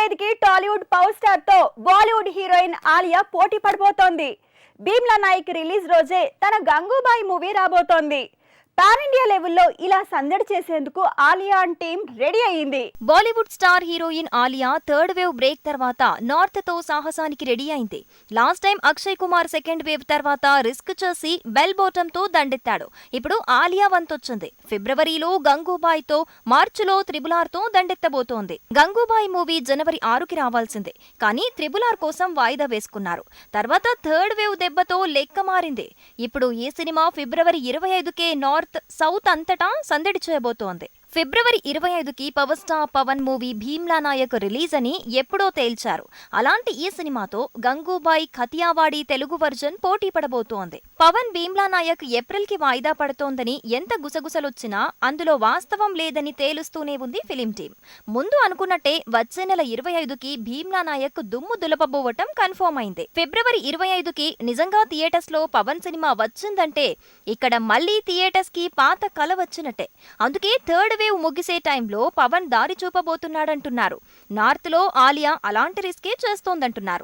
ఇరవై ఐదుకి Tollywood power స్టార్తో బాలీవుడ్ హీరోయిన్ ఆలియా పోటీ పడబోతోంది. భీమ్లా నాయక్ రిలీజ్ రోజే తన గంగూబాయి మూవీ రాబోతోంది. పాన్ ఇండియా లెవెల్లో ఇలా సందడి చేసేందుకు ఆలియా టీం రెడీ అయింది Bollywood star heroine Alia third wave break తర్వాత నార్త్తో సాహసానికి రెడీ అయింది. Last time Akshay Kumar second wave తర్వాత రిస్క్ చేసి బెల్ బోటమ్తో దండెత్తాడు. ఇప్పుడు ఆలియా వంతొచ్చింది. ఫిబ్రవరిలో గంగూబాయ్తో మార్చిలో త్రిబులార్తో దండెత్తబోతోంది. గంగూబాయ్ మూవీ జనవరి ఆరుకి రావాల్సిందే. కానీ త్రిబులార్ కోసం వాయిదా వేసుకున్నారు. తర్వాత థర్డ్ వేవ్ దెబ్బతో లెక్క మారింది. ఇప్పుడు ఈ సినిమా ఫిబ్రవరి ఇరవై ఐదుకే నార్త్ సౌత్ అంతటా సందడి చేయబోతోంది. ఫిబ్రవరి ఇరవై ఐదుకి power star Pawan movie Bheemla Nayak release అని ఎప్పుడో తేల్చారు. అలాంటి ఈ సినిమాతో గంగూబాయ్ ఖతియావాడి తెలుగు వర్జన్ పోటీ పడబోతోంది. పవన్ భీమ్లా నాయక్ ఏప్రిల్కి వాయిదా పడుతోందని ఎంత గుసగుసలొచ్చినా అందులో వాస్తవం లేదని తేలుస్తూనే ఉంది ఫిలిం టీం. ముందు అనుకున్నట్టే వచ్చే నెల ఇరవై ఐదుకి భీమ్లా నాయక్ దుమ్ము దులపబోవటం కన్ఫర్మ్ అయింది. ఫిబ్రవరి ఇరవై ఐదుకి నిజంగా థియేటర్స్లో పవన్ సినిమా వచ్చిందంటే ఇక్కడ మళ్ళీ థియేటర్స్కి పాత కల వచ్చినట్టే. అందుకే థర్డ్ వేవ్ ముగిసే టైంలో పవన్ దారి చూపబోతున్నాడంటున్నారు. నార్త్లో ఆలియా అలాంటి రిస్కే చేస్తోందంటున్నారు.